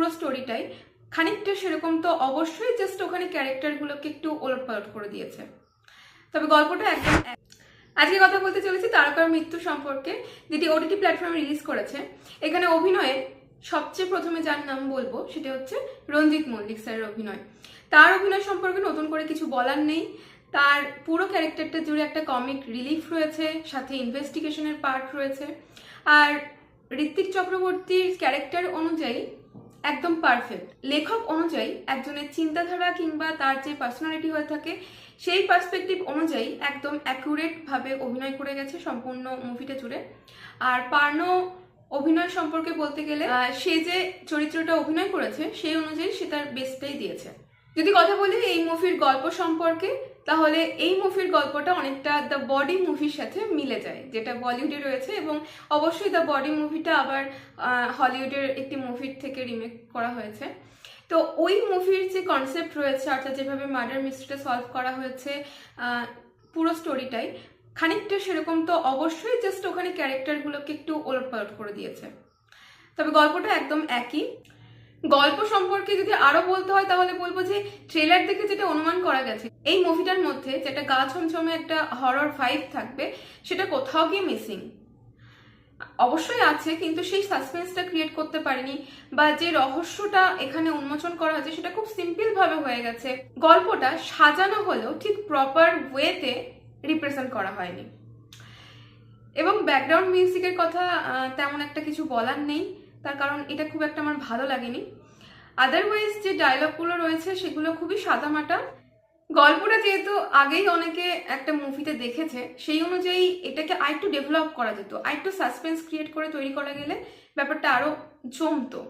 পুরো স্টোরিটাই খানিকটা সেরকম তো অবশ্যই জাস্ট ওখানে ক্যারেক্টারগুলোকে একটু ওলট পালট করে দিয়েছে। তবে গল্পটা একদম এক। আজকে কথা বলতে চলেছি তারকার মৃত্যু সম্পর্কে। যেটি ওটিটি প্ল্যাটফর্মে রিলিজ করেছে। এখানে অভিনয়ে সবচেয়ে প্রথমে যার নাম বলব সেটা হচ্ছে রঞ্জিত মল্লিক স্যারের অভিনয়। তার অভিনয় সম্পর্কে নতুন করে কিছু বলার নেই। তার পুরো ক্যারেক্টারটা জুড়ে একটা কমিক রিলিফ রয়েছে, সাথে ইনভেস্টিগেশনের পার্ট রয়েছে। আর ঋত্বিক চক্রবর্তীর ক্যারেক্টার অনুযায়ী একদম পারফেক্ট লেখক অনুযায়ী একজনের চিন্তাধারা কিংবা তার যে পার্সোনালিটি হয়ে থাকে, সেই পার্সপেক্টিভ অনুযায়ী একদম অ্যাকুরেট ভাবে অভিনয় করে গেছে সম্পূর্ণ মুভিটা জুড়ে। আর পার্নো অভিনয় সম্পর্কে বলতে গেলে সে যে চরিত্রটা অভিনয় করেছে, সেই অনুযায়ী সে তার বেস্টটাই দিয়েছে। যদি কথা বলি এই মুভির গল্প সম্পর্কে তাহলে এই মুভির গল্পটা অনেকটা দ্য বডি মুভির সাথে মিলে যায়, যেটা বলিউডে রয়েছে এবং অবশ্যই দ্য বডি মুভিটা আবার হলিউডের একটি মুভির থেকে রিমেক করা হয়েছে। তো ওই মুভির যে কনসেপ্ট রয়েছে, অর্থাৎ যেভাবে মার্ডার মিস্ট্রিটা সলভ করা হয়েছে পুরো স্টোরিটাই খানিকটা সেরকম তো অবশ্যই জাস্ট ওখানে ক্যারেক্টারগুলোকে একটু ওলট পালট করে দিয়েছে। তবে গল্পটা একদম একই। গল্প সম্পর্কে যদি আরও বলতে হয়, তাহলে বলব যে ট্রেলার দেখে যেটা অনুমান করা গেছে, এই মুভিটার মধ্যে যেটা গা ছমছমে একটা হরর ফাইভ থাকবে, সেটা কোথাও গিয়ে মিসিং অবশ্যই আছে, কিন্তু সেই সাসপেন্সটা ক্রিয়েট করতে পারেনি, বা যে রহস্যটা এখানে উন্মোচন করা হয়েছে, সেটা খুব সিম্পল ভাবে হয়ে গেছে। গল্পটা সাজানো হলেও ঠিক প্রপার ওয়েতে রিপ্রেজেন্ট করা হয়নি। এবং ব্যাকগ্রাউন্ড মিউজিকের কথা তেমন একটা কিছু বলার নেই। তার কারণ এটা খুব একটা আমার ভালো লাগেনি। আদারওয়াইজ যে ডায়লগগুলো রয়েছে সেগুলো খুবই সাদামাটা। গল্পটা যেহেতু আগেই অনেকে একটা মুভিতে দেখেছে, সেই অনুযায়ী এটাকে আরেকটু ডেভেলপ করা যেত। আরেকটু সাসপেন্স ক্রিয়েট করে তৈরি করা গেলে ব্যাপারটা আরও জমতো।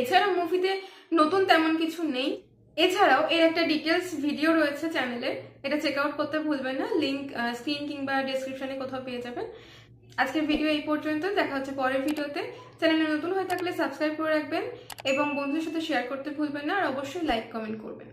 এছাড়া মুভিতে নতুন তেমন কিছু নেই। এছাড়াও এর একটা ডিটেলস ভিডিও রয়েছে চ্যানেলে এটা চেক আউট করতে ভুলবেন না। লিঙ্ক স্ক্রিন কিংবা ডেসক্রিপশনে কোথাও পেয়ে যাবেন। আজকের ভিডিও এই পর্যন্ত। দেখা হচ্ছে পরের ভিডিওতে চ্যানেলে নতুন হয়ে থাকলে সাবস্ক্রাইব করে রাখবেন এবং বন্ধুদের সাথে শেয়ার করতে ভুলবেন না আর অবশ্যই লাইক, কমেন্ট করবেন।